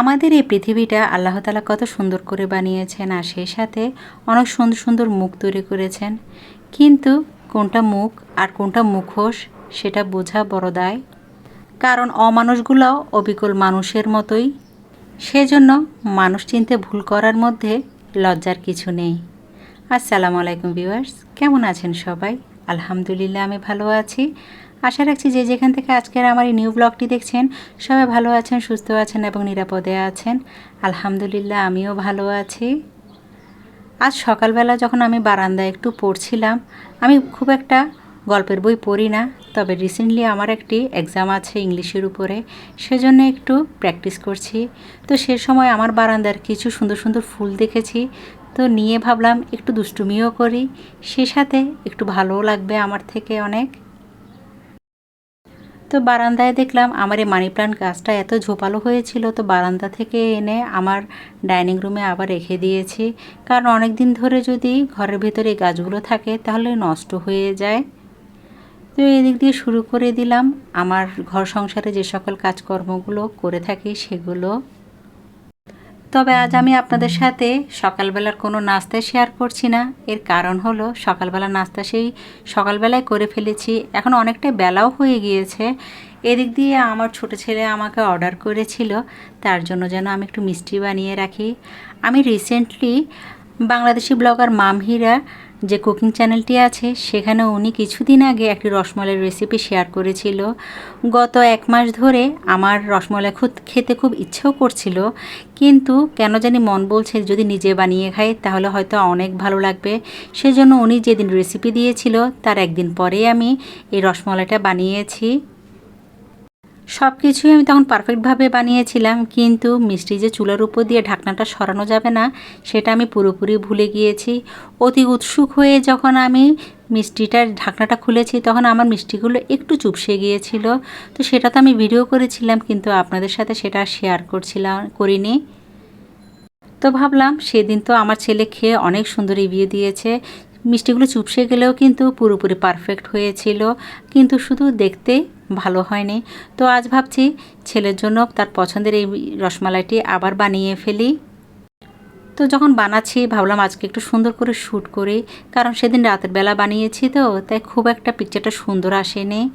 আমাদের এই পৃথিবীটা আল্লাহ তালা কত সুন্দর করে বানিয়েছেন আর সেই সাথে অনেক সুন্দর সুন্দর মুখ তৈরি করেছেন। কিন্তু কোনটা মুখ আর কোনটা মুখোশ সেটা বোঝা বড় দায়। কারণ অমানুষগুলোও অবিকল মানুষের মতোই। সেজন্য মানুষ চিনতে ভুল করার মধ্যে লজ্জার কিছু নেই। আসসালামু আলাইকুম ভিউয়ার্স, কেমন আছেন সবাই? আলহামদুলিল্লাহ আমি ভালো আছি। আশা রাখছি যে যেখান থেকে আজকের আমার এই নিউ ব্লগটি দেখছেন, সবাই ভালো আছেন, সুস্থ আছেন এবং নিরাপদে আছেন। আলহামদুলিল্লাহ, আমিও ভালো আছি। আজ সকালবেলা যখন আমি বারান্দায় একটু পড়ছিলাম, আমি খুব একটা গল্পের বই পড়ি না, তবে রিসেন্টলি আমার একটি এক্সাম আছে ইংলিশের উপরে, সেজন্য একটু প্র্যাকটিস করছি। তো সে সময় আমার বারান্দার কিছু সুন্দর সুন্দর ফুল দেখেছি, তো নিয়ে ভাবলাম একটু দুষ্টুমিও করি, সে সাথে একটু ভালোও লাগবে আমার থেকে অনেক। তো বারান্দায় দেখলাম আমার এই মানি প্লান্ট গাছটা এত ঝোপালো হয়েছিল, তো বারান্দা থেকে এনে আমার ডাইনিং রুমে আবার রেখে দিয়েছি। কারণ অনেক দিন ধরে যদি ঘরের ভেতরে এই গাছগুলো থাকে, তাহলে নষ্ট হয়ে যায়। তো এদিক দিয়ে শুরু করে দিলাম। আমার ঘর সংসারে যে সকল কাজকর্মগুলো করে থাকি, সেগুলো তবে আজ আমি আপনাদের সাথে সকালবেলার কোনো নাস্তা শেয়ার করছি না। এর কারণ হলো সকালবেলা নাস্তা সেই সকালবেলায় করে ফেলেছি। এখন অনেকটা বেলাও হয়ে গিয়েছে। এদিক দিয়ে আমার ছোট ছেলে আমাকে অর্ডার করেছিল। তার জন্য যেন আমি একটু মিষ্টি বানিয়ে রাখি। আমি রিসেন্টলি বাংলাদেশি ব্লগার মামহিরা যে কুকিং চ্যানেলটি আছে সেখানে উনি কিছুদিন আগে একটি রসমলাইয়ের রেসিপি শেয়ার করেছিল। গত এক মাস ধরে আমার রসমলাই খুব খেতে খুব ইচ্ছেও করছিল, কিন্তু কেন জানি মন বলছে যদি নিজে বানিয়ে খাই, তাহলে হয়তো অনেক ভালো লাগবে। সেজন্য উনি যেদিন রেসিপি দিয়েছিল, তার একদিন পরেই আমি এই রসমলাইটা বানিয়েছি। সব কিছুই আমি তখন পারফেক্টভাবে বানিয়েছিলাম, কিন্তু মিষ্টি যে চুলার উপর দিয়ে ঢাকনাটা সরানো যাবে না, সেটা আমি পুরোপুরি ভুলে গিয়েছি। অতি উৎসুক হয়ে যখন আমি মিষ্টিটার ঢাকনাটা খুলেছি, তখন আমার মিষ্টিগুলো একটু চুপসে গিয়েছিল। তো সেটা তো আমি ভিডিও করেছিলাম, কিন্তু আপনাদের সাথে সেটা শেয়ার করছিলাম, করিনি। তো ভাবলাম, সেদিন তো আমার ছেলে খেয়ে অনেক সুন্দর রিভিউ দিয়েছে। মিষ্টিগুলো চুপসে গেলেও কিন্তু পুরোপুরি পারফেক্ট হয়েছিল। কিন্তু শুধু দেখতে ভালো হয়নি। তো আজ ভাবছি ছেলের জন্য তার পছন্দের এই রসমালাইটি আবার বানিয়ে ফেলি। তো যখন বানাচ্ছি, ভাবলাম আজকে একটু সুন্দর করে শ্যুট করি। কারণ সেদিন রাতের বেলা বানিয়েছি তো, তাই খুব একটা পিকচারটা সুন্দর আসেনি।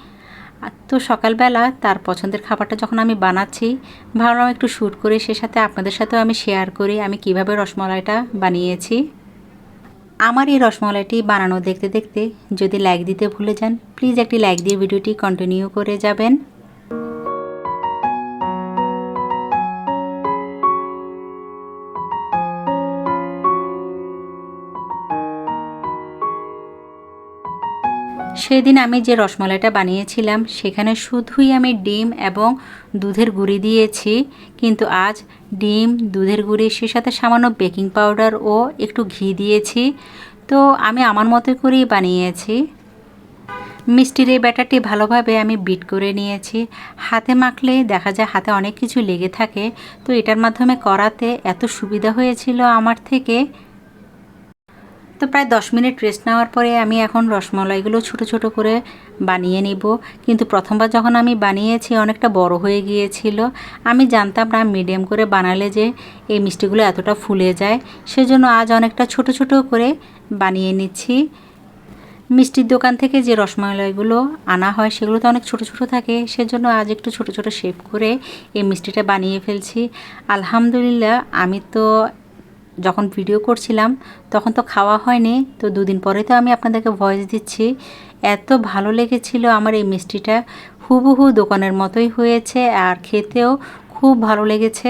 তো সকালবেলা তার পছন্দের খাবারটা যখন আমি বানাচ্ছি, ভাবলাম একটু শ্যুট করি, সে সাথে আপনাদের সাথেও আমি শেয়ার করি, আমি কীভাবে রসমালাইটা বানিয়েছি। আমার এই রসমলাইটি বানানো দেখতে দেখতে যদি লাইক দিতে ভুলে যান প্লিজ একটি লাইক দিয়ে ভিডিওটি কন্টিনিউ করে যাবেন। সেদিন আমি যে রসমলাইটা বানিয়েছিলাম, সেখানে শুধুই আমি ডিম এবং দুধের গুঁড়ি দিয়েছি। কিন্তু আজ ডিম, দুধের গুঁড়ি, সে সাথে সামান্য বেকিং পাউডার ও একটু ঘি দিয়েছি। তো আমি আমার মতো করেই বানিয়েছি। মিষ্টির এই ব্যাটারটি ভালোভাবে আমি বিট করে নিয়েছি। হাতে মাখলে দেখা যায় হাতে অনেক কিছু লেগে থাকে। তো এটার মাধ্যমে করাতে এত সুবিধা হয়েছিল আমার থেকে। তো প্রায় দশ মিনিট রেস্ট নেওয়ার পরে আমি এখন রসমলাইগুলো ছোট ছোট করে বানিয়ে নিব। কিন্তু প্রথমবার যখন আমি বানিয়েছি, অনেকটা বড় হয়ে গিয়েছিল। আমি জানতাম না মিডিয়াম করে বানালে যে এই মিষ্টিগুলো এতটা ফুলে যায়। সেজন্য আজ অনেকটা ছোট ছোট করে বানিয়ে নিচ্ছি। মিষ্টির দোকান থেকে যে রসমালাইগুলো আনা হয়, সেগুলো তো অনেক ছোট ছোট থাকে। সেজন্য আজ একটু ছোট ছোট শেপ করে এই মিষ্টিটা বানিয়ে ফেলছি। আলহামদুলিল্লাহ, আমি তো যখন ভিডিও করছিলাম, তখন তো খাওয়া হয়নি। তো দুদিন পরে তো আমি আপনাদেরকে ভয়েস দিচ্ছি। এত ভালো লেগেছিল আমার এই মিষ্টিটা। হুবহু দোকানের মতোই হয়েছে আর খেতেও খুব ভালো লেগেছে।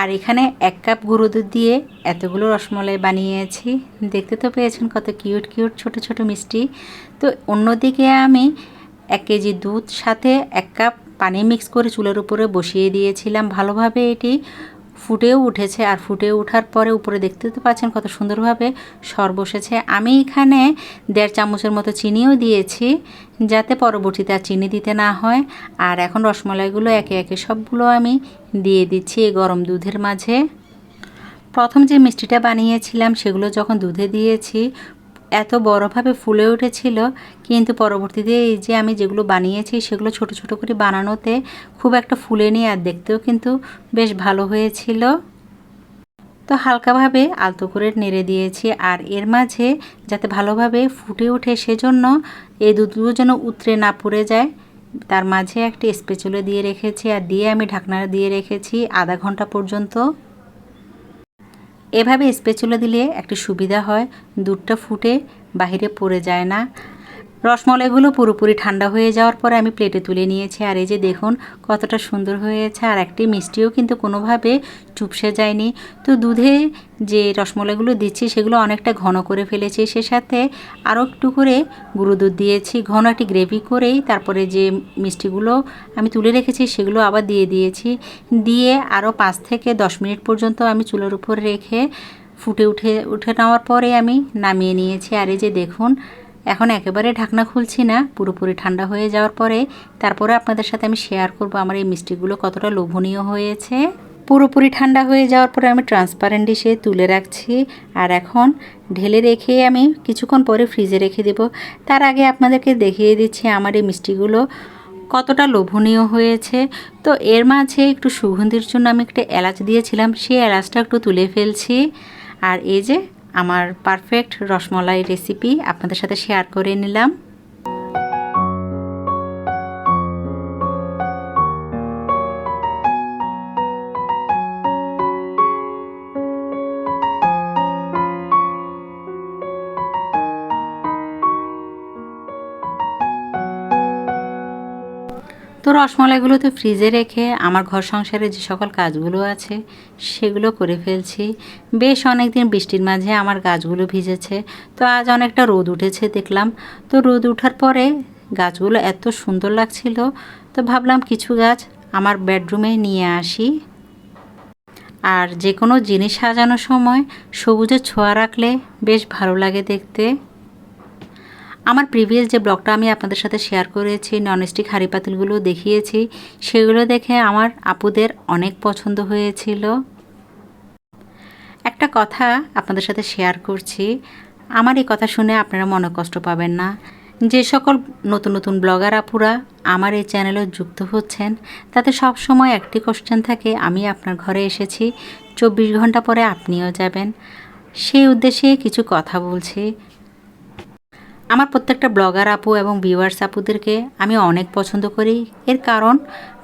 আর এখানে এক কাপ গুঁড়ো দুধ দিয়ে এতগুলো রসমলাই বানিয়েছি। দেখতে তো পেয়েছেন কত কিউট কিউট ছোট ছোট মিষ্টি। তো অন্যদিকে আমি এক কেজি দুধ সাথে এক কাপ পানি মিক্স করে চুলের উপরে বসিয়ে দিয়েছিলাম ভালোভাবে এটি। ফুটেও উঠেছে আর ফুটে ওঠার পরে উপরে দেখতে তো পাচ্ছেন কত সুন্দরভাবে সর বসেছে। আমি এখানে দেড় চামচের মতো চিনিও দিয়েছি যাতে পরবর্তীতে আর চিনি দিতে না হয়। আর এখন রসমলাইগুলো একে একে সবগুলো আমি দিয়ে দিচ্ছি এই গরম দুধের মাঝে। প্রথম যে মিষ্টিটা বানিয়েছিলাম সেগুলো যখন দুধে দিয়েছি এত বড়োভাবে ফুলে উঠেছিল, কিন্তু পরবর্তীতে এই যে আমি যেগুলো বানিয়েছি সেগুলো ছোট ছোট করে বানানোতে খুব একটা ফুলে নিয়ে আর দেখতেও কিন্তু বেশ ভালো হয়েছিল। তো হালকাভাবে আলতো করে নেড়ে দিয়েছি আর এর মাঝে যাতে ভালোভাবে ফুটে ওঠে সেজন্য এই দুধগুলো যেন উতরে না পড়ে যায়, তার মাঝে একটি স্পেচুলে দিয়ে রেখেছি আর দিয়ে আমি ঢাকনা দিয়ে রেখেছি আধা ঘণ্টা পর্যন্ত। এভাবে স্পেচুলা দিলে একটি সুবিধা হয় দুধটা ফুটে বাহিরে পড়ে যায় না। রসমলাইগুলো পুরোপুরি ঠান্ডা হয়ে যাওয়ার পরে আমি প্লেটে তুলে নিয়েছি। আর এই যে দেখুন, কতটা সুন্দর হয়েছে। আর একটি মিষ্টিও কিন্তু কোনোভাবে চুপসে যায়নি। তো দুধে যে রসমলাইগুলো দিচ্ছি, সেগুলো অনেকটা ঘন করে ফেলেছি। সে সাথে আরও একটু করে গুঁড়ো দুধ দিয়েছি। ঘন একটি গ্রেভি করেই তারপরে যে মিষ্টিগুলো আমি তুলে রেখেছি, সেগুলো আবার দিয়ে দিয়েছি। দিয়ে আরও পাঁচ থেকে দশ মিনিট পর্যন্ত আমি চুলোর উপর রেখে ফুটে উঠে উঠে নেওয়ার পরে আমি নামিয়ে নিয়েছি। আর এই যে দেখুন এখন একেবারে ঢাকনা খুলছি না, পুরোপুরি ঠান্ডা হয়ে যাওয়ার পরে তারপরে আপনাদের সাথে আমি শেয়ার করব আমার এই মিষ্টিগুলো কতটা লোভনীয় হয়েছে। পুরোপুরি ঠান্ডা হয়ে যাওয়ার পরে আমি ট্রান্সপারেন্ট ডিশে তুলে রাখছি আর এখন ঢেলে রেখে আমি কিছুক্ষণ পরে ফ্রিজে রেখে দেব। তার আগে আপনাদেরকে দেখিয়ে দিচ্ছি আমার এই মিষ্টিগুলো কতটা লোভনীয় হয়েছে। তো এর মাঝে একটু সুগন্ধির জন্য আমি একটা এলাচ দিয়েছিলাম, সেই এলাচটা একটু তুলে ফেলছি। আর এই যে আমার পারফেক্ট রসমলাই রেসিপি আপনাদের সাথে শেয়ার করে নিলাম। রসমলাইগুলো তো ফ্রিজে রেখে আমার ঘর সংসারে যে সকল কাজগুলো আছে, সেগুলো করে ফেলছি। বেশ অনেক দিন বৃষ্টির মাঝে আমার গাছগুলো ভিজেছে, তো আজ অনেকটা রোদ উঠেছে দেখলাম। তো রোদ ওঠার পরে গাছগুলো এত সুন্দর লাগছিল, তো ভাবলাম কিছু গাছ আমার বেডরুমে নিয়ে আসি। আর যে কোনো জিনিস সাজানোর সময় সবুজের ছোঁয়া রাখলে বেশ ভালো লাগে দেখতে। আমার প্রিভিয়াস যে ব্লগটা আমি আপনাদের সাথে শেয়ার করেছি ননস্টিক হাঁড়ি পাতিলগুলো দেখিয়েছি, সেগুলো দেখে আমার আপুদের অনেক পছন্দ হয়েছিল। একটা কথা আপনাদের সাথে শেয়ার করছি, আমার এই কথা শুনে আপনারা মনে কষ্ট পাবেন না। যে সকল নতুন নতুন ব্লগার আপুরা আমার এই চ্যানেলে যুক্ত হচ্ছেন, তাতে সব সময় একটি কোশ্চেন থাকে, আমি আপনার ঘরে এসেছি, চব্বিশ ঘণ্টা পরে আপনিও যাবেন। সেই উদ্দেশ্যে কিছু কথা বলছি আমার প্রত্যেকটা ব্লগার আপু এবং ভিউয়ার্স আপুদেরকে আমি অনেক পছন্দ করি। এর কারণ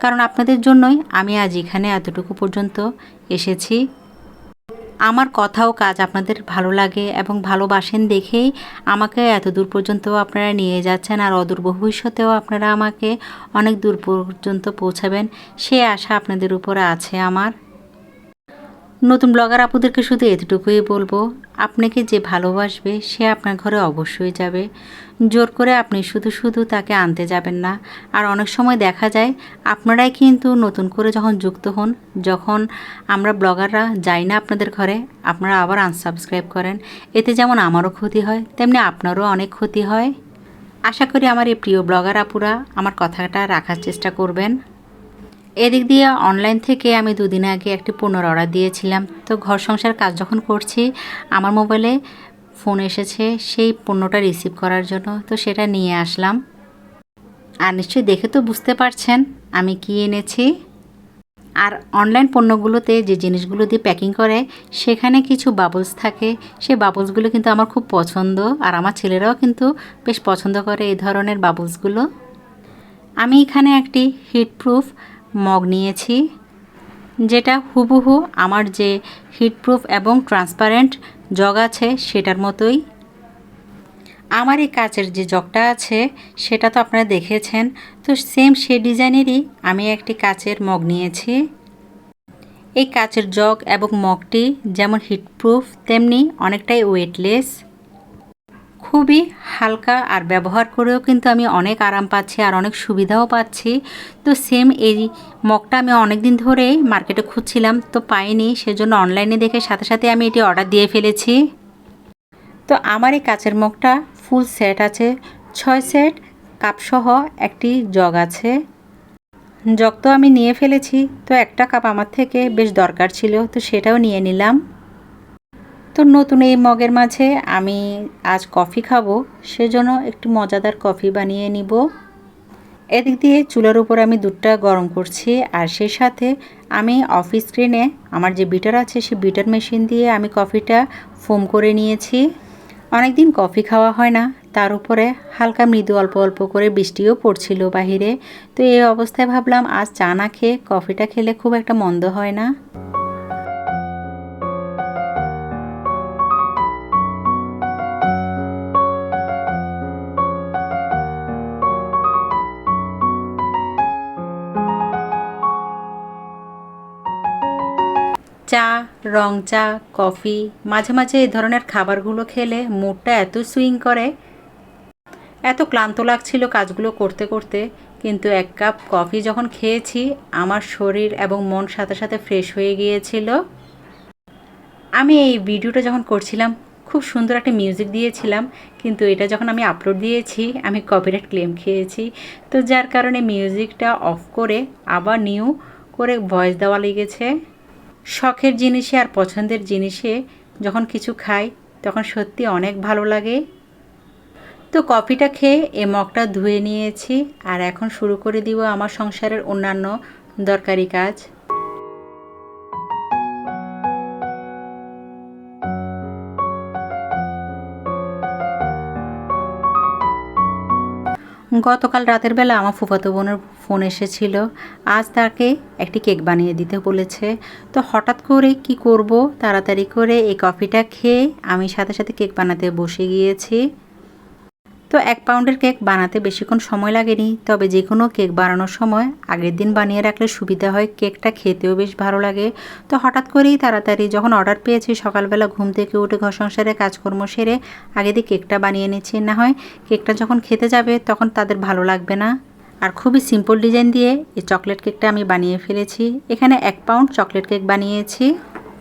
কারণ আপনাদের জন্যই আমি আজ এখানে এতটুকু পর্যন্ত এসেছি। আমার কথাও কাজ আপনাদের ভালো লাগে এবং ভালোবাসেন দেখেই আমাকে এত দূর পর্যন্ত আপনারা নিয়ে যাচ্ছেন আর অদূর ভবিষ্যতেও আপনারা আমাকে অনেক দূর পর্যন্ত পৌঁছাবেন। সে আশা আপনাদের উপরে আছে আমার। নতুন ব্লগার আপুদেরকে শুধু এতটুকুই বলব, আপনাকে যে ভালোবাসবে সে আপনার ঘরে অবশ্যই যাবে। জোর করে আপনি শুধু শুধু তাকে আনতে যাবেন না। আর অনেক সময় দেখা যায়, আপনারাই কিন্তু নতুন করে যখন যুক্ত হন, যখন আমরা ব্লগাররা যাই না আপনাদের ঘরে, আপনারা আবার আনসাবস্ক্রাইব করেন। এতে যেমন আমারও ক্ষতি হয়, তেমনি আপনারও অনেক ক্ষতি হয়। আশা করি আমার এই প্রিয় ব্লগার আপুরা আমার কথাটা রাখার চেষ্টা করবেন। এদিক দিয়ে অনলাইন থেকে আমি দুদিন আগে একটি পণ্যর অর্ডার দিয়েছিলাম। তো ঘর সংসার কাজ যখন করছি, আমার মোবাইলে ফোন এসেছে সেই পণ্যটা রিসিভ করার জন্য। তো সেটা নিয়ে আসলাম। আর নিশ্চয়ই দেখে তো বুঝতে পারছেন আমি কি এনেছি। আর অনলাইন পণ্যগুলোতে যে জিনিসগুলো দিয়ে প্যাকিং করে, সেখানে কিছু বাবলস থাকে। সেই বাবলসগুলো কিন্তু আমার খুব পছন্দ। আর আমার ছেলেরাও কিন্তু বেশ পছন্দ করে এই ধরনের বাবলসগুলো আমি এখানে একটি হিটপ্রুফ মগ নিয়েছি, যেটা হুবহু আমার যে হিটপ্রুফ এবং ট্রান্সপারেন্ট জগ আছে সেটার মতোই। আমার এই কাচের যে জগটা আছে সেটা তো আপনারা দেখেছেন, তো সেম সে ডিজাইনেরই আমি একটি কাচের মগ নিয়েছি। এই কাচের জগ এবং মগটি যেমন হিটপ্রুফ, তেমনি অনেকটাই ওয়েটলেস খুবই হালকা আর ব্যবহার করেও কিন্তু আমি অনেক আরাম পাচ্ছি আর অনেক সুবিধাও পাচ্ছি। তো সেম এই মগটা আমি অনেক দিন ধরেই মার্কেটে খুঁজছিলাম, তো পাইনি। সেজন্য অনলাইনে দেখে সাথে সাথে আমি এটি অর্ডার দিয়ে ফেলেছি। তো আমার এই কাচের মগটা ফুল সেট আছে। ছয় সেট কাপসহ একটি জগ আছে। জগ তো আমি নিয়ে ফেলেছি, তো একটা কাপ আমার থেকে বেশ দরকার ছিল, তো সেটাও নিয়ে নিলাম। তো নতুন এই মগের মাঝে আমি আজ কফি খাব, সেজন্য একটু মজাদার কফি বানিয়ে নিব। এদিক দিয়ে চুলার উপর আমি দুধটা গরম করছি, আর সেই সাথে আমি অফ স্ক্রিনে আমার যে বিটার আছে, সেই বিটার মেশিন দিয়ে আমি কফিটা ফোম করে নিয়েছি। অনেক দিন কফি খাওয়া হয় না, তার উপরে হালকা মৃদু অল্প অল্প করে বৃষ্টিও পড়ছিল বাহিরে। তো এই অবস্থায় ভাবলাম, আজ চা না খেয়ে কফিটা খেলে খুব একটা মন্দ হয় না। রং চা, কফি, মাঝে মাঝে এই ধরনের খাবারগুলো খেলে মুডটা এত সুইং করে। এত ক্লান্ত লাগছিল কাজগুলো করতে করতে, কিন্তু এক কাপ কফি যখন খেয়েছি, আমার শরীর এবং মন সাথে সাথে ফ্রেশ হয়ে গিয়েছিল। আমি এই ভিডিওটা যখন করছিলাম, খুব সুন্দর একটা মিউজিক দিয়েছিলাম, কিন্তু এটা যখন আমি আপলোড দিয়েছি, আমি কপিরাইট ক্লেম খেয়েছি। তো যার কারণে মিউজিকটা অফ করে আবার নিউ করে ভয়েস দেওয়া লেগেছে। শখের জিনিসে আর পছন্দের জিনিসে যখন কিছু খাই, তখন সত্যি অনেক ভালো লাগে। তো কফিটা খেয়ে এ মগটা ধুয়ে নিয়েছি, আর এখন শুরু করে দিব আমার সংসারের অন্যান্য দরকারি কাজ। গতকাল রাতের বেলা আমার ফুফাতো বোনের ফোন এসেছিল। আজ তাকে একটি কেক বানিয়ে দিতে বলেছে। তো হঠাৎ করে কি করব? তাড়াতাড়ি করে এই কফিটা খেয়ে আমি সাথে সাথে কেক বানাতে বসে গিয়েছি। এক পাউন্ডের কেক বানাতে বেশিক্ষণ সময় লাগেনি, তবে যে কোনো কেক বানানোর সময় আগের দিন বানিয়ে রাখলে সুবিধা হয়, কেকটা খেতেও বেশ ভালো লাগে। তো হঠাৎ করেই তাড়াতাড়ি যখন অর্ডার পেয়েছি, সকালবেলা ঘুম থেকে উঠে ঘর সংসারে কাজকর্ম সেরে আগে দিয়ে কেকটা বানিয়ে নিচ্ছি। না হয় কেকটা যখন খেতে যাবে তখন তাদের ভালো লাগবে না। আর খুবই সিম্পল ডিজাইন দিয়ে এই চকলেট কেকটা আমি বানিয়ে ফেলেছি। এখানে এক পাউন্ড চকলেট কেক বানিয়েছি।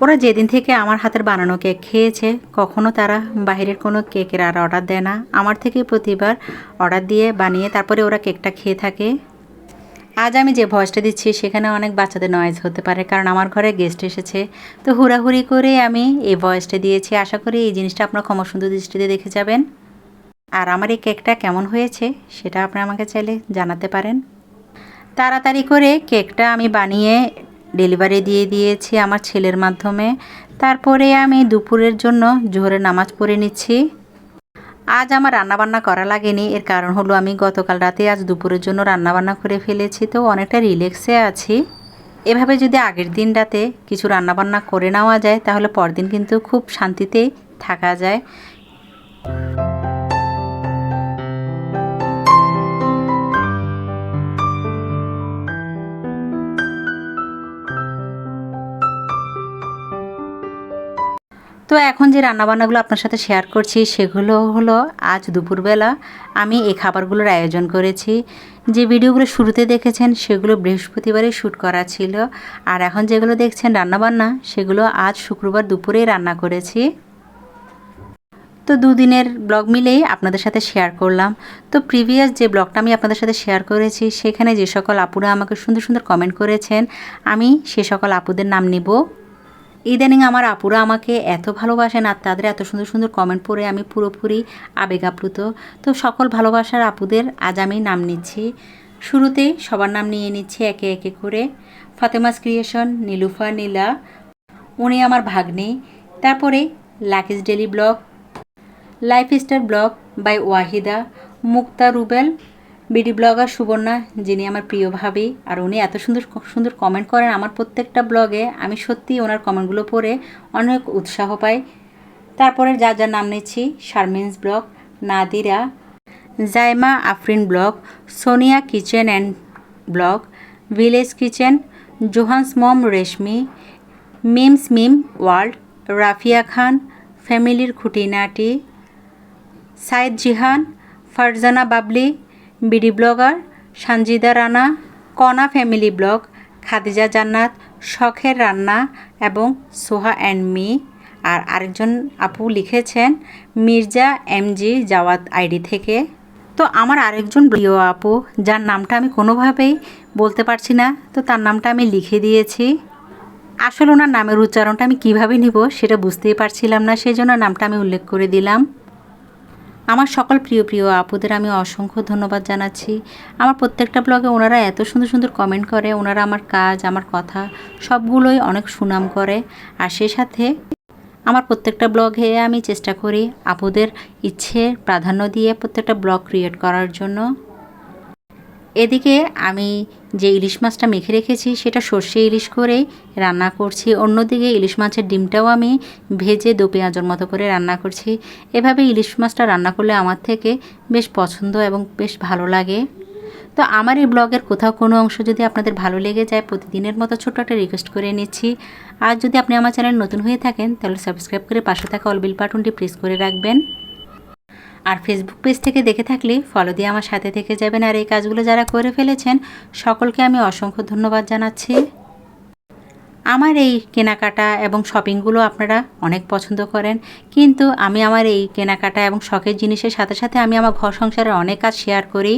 ওরা যেদিন থেকে আমার হাতের বানানো কেক খেয়েছে, কখনো তারা বাইরের কোনো কেকের আর অর্ডার দেয় না। আমার থেকে প্রতিবার অর্ডার দিয়ে বানিয়ে তারপরে ওরা কেকটা খেয়ে থাকে। আজ আমি যে ভয়েসটা দিচ্ছি, সেখানে অনেক বাচ্চাদের নয়েজ হতে পারে, কারণ আমার ঘরে গেস্ট এসেছে। তো হুড়াহুড়ি করে আমি এই ভয়েসটা দিয়েছি। আশা করি এই জিনিসটা আপনার ক্ষমা সুন্দর দৃষ্টিতে দেখে যাবেন। আর আমার এই কেকটা কেমন হয়েছে, সেটা আপনি আমাকে চাইলে জানাতে পারেন। তাড়াতাড়ি করে কেকটা আমি বানিয়ে ডেলিভারি দিয়ে দিয়েছি আমার ছেলের মাধ্যমে। তারপরে আমি দুপুরের জন্য জোহরের নামাজ পড়ে নিচ্ছি। আজ আমার রান্নাবান্না করা লাগেনি, এর কারণ হলো আমি গতকাল রাতে আজ দুপুরের জন্য রান্নাবান্না করে ফেলেছি, তো অনেকটা রিল্যাক্সে আছি। এভাবে যদি আগের দিন রাতে কিছু রান্নাবান্না করে নেওয়া যায়, তাহলে পরদিন কিন্তু খুব শান্তিতেই থাকা যায়। তো এখন যে রান্নাবান্নাগুলো আপনার সাথে শেয়ার করছি, সেগুলো হলো আজ দুপুরবেলা আমি এই খাবারগুলোর আয়োজন করেছি। যে ভিডিওগুলো শুরুতে দেখেছেন, সেগুলো বৃহস্পতিবারে শ্যুট করা ছিল। আর এখন যেগুলো দেখছেন রান্নাবান্না, সেগুলো আজ শুক্রবার দুপুরেই রান্না করেছি। তো দুদিনের ব্লগ মিলেই আপনাদের সাথে শেয়ার করলাম। তো প্রিভিয়াস যে ব্লগটা আমি আপনাদের সাথে শেয়ার করেছি, সেখানে যে সকল আপুরা আমাকে সুন্দর সুন্দর কমেন্ট করেছেন, আমি সে সকল আপুদের নাম নিব। ইদানিং আমার আপুরা আমাকে এত ভালোবাসেন আর তাদের এত সুন্দর সুন্দর কমেন্ট পড়ে আমি পুরোপুরি আবেগ আপ্লুত। তো সকল ভালোবাসার আপুদের আজ আমি নাম নিচ্ছি। শুরুতেই সবার নাম নিয়ে নিচ্ছি একে একে করে। ফাতেমাস ক্রিয়েশন, নীলুফা, নীলা, উনি আমার ভাগ্নে। তারপরে Lucky's daily blog, lifestyle blog by Wahida, Mukta Rubel BD blogger Subarna, যিনি আমার প্রিয় ভাবি, আর উনি এত সুন্দর সুন্দর কমেন্ট করেন আমার প্রত্যেকটা ব্লগে। আমি সত্যি ওনার কমেন্টগুলো পড়ে অনেক উৎসাহ পাই। তারপরে যার যার নাম নিচ্ছি, Sharmin's blog, Nadira, Zaima Afrin blog, Sonia kitchen and blog, village kitchen, Johan's mom Reshmi, Mim's Mim world, Rafia Khan, ফ্যামিলির খুঁটিনাটি, Saeed Jihan, Farzana Babli BD blogger, Sanjida Rana, Kona family blog, Khadija Jannat, শখের রান্না এবং সোহা and me. আর আরেকজন আপু লিখেছেন, Mirza MG Zawad ID থেকে। তো আমার আরেকজন প্রিয় আপু, যার নামটা আমি কোনোভাবেই বলতে পারছি না, তো তার নামটা আমি লিখে দিয়েছি। আসলে ওনার নামের উচ্চারণটা আমি কীভাবে নিব সেটা বুঝতেই পারছিলাম না, সেই জন্য নামটা আমি উল্লেখ করে দিলাম। আমার সকল প্রিয় প্রিয় আপুদের আমি অসংখ্য ধন্যবাদ জানাচ্ছি। আমার প্রত্যেকটা ব্লগে ওনারা এত সুন্দর সুন্দর কমেন্ট করে, ওনারা আমার কাজ, আমার কথা সবগুলোই অনেক সুনাম করে। আর সে সাথে আমার প্রত্যেকটা ব্লগে আমি চেষ্টা করি আপুদের ইচ্ছে প্রাধান্য দিয়ে প্রত্যেকটা ব্লগ ক্রিয়েট করার জন্য। এদিকে আমি যে ইলিশ মাছটা মেখে রেখেছি, সেটা সর্ষে ইলিশ করেই রান্না করছি। অন্যদিকে ইলিশ মাছের ডিমটাও আমি ভেজে দো পেঁয়াজের মতো করে রান্না করছি। এভাবে ইলিশ মাছটা রান্না করলে আমার থেকে বেশ পছন্দ এবং বেশ ভালো লাগে। তো আমার এই ব্লগের কোথাও কোনো অংশ যদি আপনাদের ভালো লেগে যায়, প্রতিদিনের মতো ছোট্ট একটা রিকোয়েস্ট করে নিচ্ছি। আর যদি আপনি আমার চ্যানেল নতুন হয়ে থাকেন, তাহলে সাবস্ক্রাইব করে পাশে থাকা অলবিল বাটনটি প্রেস করে রাখবেন। আর ফেসবুক পেজ থেকে দেখে থাকলে ফলো দিয়ে আমার সাথে থেকে যাবেন। আর এই কাজগুলো যারা করে ফেলেছেন, সকলকে আমি অসংখ্য ধন্যবাদ জানাচ্ছি। আমার এই কেনাকাটা এবং শপিংগুলো আপনারা অনেক পছন্দ করেন, কিন্তু আমি আমার এই কেনাকাটা এবং শখের জিনিসের সাথে সাথে আমি আমার ঘর সংসারের অনেক কাজ শেয়ার করি।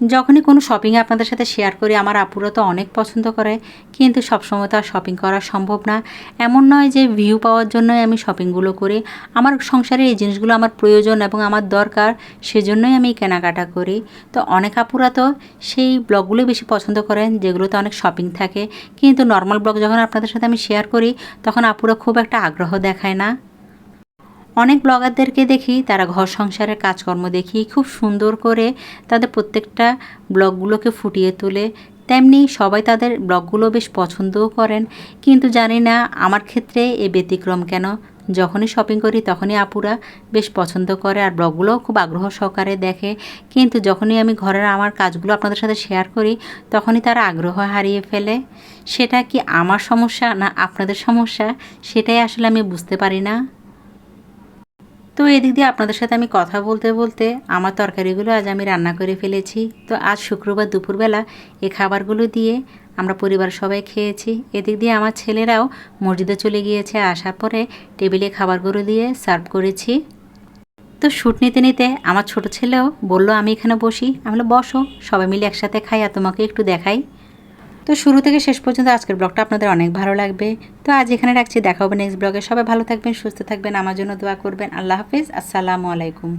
যখনই কোনো শপিংয়ে আপনাদের সাথে শেয়ার করি, আমার আপুরা তো অনেক পছন্দ করে, কিন্তু সবসময় তো আর শপিং করা সম্ভব না। এমন নয় যে ভিউ পাওয়ার জন্যই আমি শপিংগুলো করি। আমার সংসারের এই জিনিসগুলো আমার প্রয়োজন এবং আমার দরকার, সেজন্যই আমি কেনাকাটা করি। তো অনেক আপুরা তো সেই ব্লগগুলোই বেশি পছন্দ করেন, যেগুলোতে অনেক শপিং থাকে। কিন্তু নর্মাল ব্লগ যখন আপনাদের সাথে আমি শেয়ার করি, তখন আপুরা খুব একটা আগ্রহ দেখায় না। অনেক ব্লগারদেরকে দেখি, তারা ঘর সংসারের কাজকর্ম দেখি, খুব সুন্দর করে তাদের প্রত্যেকটা ব্লগগুলোকে ফুটিয়ে তোলে। তেমনি সবাই তাদের ব্লগগুলো বেশ পছন্দও করেন। কিন্তু জানি না আমার ক্ষেত্রে এ ব্যতিক্রম কেন। যখনই শপিং করি তখনই আপুরা বেশ পছন্দ করে আর ব্লগগুলোও খুব আগ্রহ সহকারে দেখে। কিন্তু যখনই আমি ঘরের আমার কাজগুলো আপনাদের সাথে শেয়ার করি, তখনই তারা আগ্রহ হারিয়ে ফেলে। সেটা কি আমার সমস্যা না আপনাদের সমস্যা? সেটাই আসলে আমি বুঝতে পারি না। তো এদিক দিয়ে আপনাদের সাথে আমি কথা বলতে বলতে আমার তরকারিগুলো আজ আমি রান্না করে ফেলেছি। তো আজ শুক্রবার দুপুরবেলা এই খাবারগুলো দিয়ে আমরা পরিবার সবাই খেয়েছি। এদিক দিয়ে আমার ছেলেরাও মসজিদে চলে গিয়েছে, আসার পরে টেবিলে খাবারগুলো দিয়ে সার্ভ করেছি। তো শ্যুট নিতে নিতে আমার ছোট ছেলেও বলল, আমি এখানে বসি। আমি বসো, সবাই মিলে একসাথে খাই আর তোমাকে একটু দেখাই। তো শুরু থেকে শেষ পর্যন্ত আজকের ব্লগটা আপনাদের অনেক ভালো লাগবে। তো আজ এখানে রাখছি, দেখা হবে নেক্সট ব্লগে। সবাই ভালো থাকবেন, সুস্থ থাকবেন, আমার জন্য দোয়া করবেন। আল্লাহ হাফিজ, আসসালামু আলাইকুম।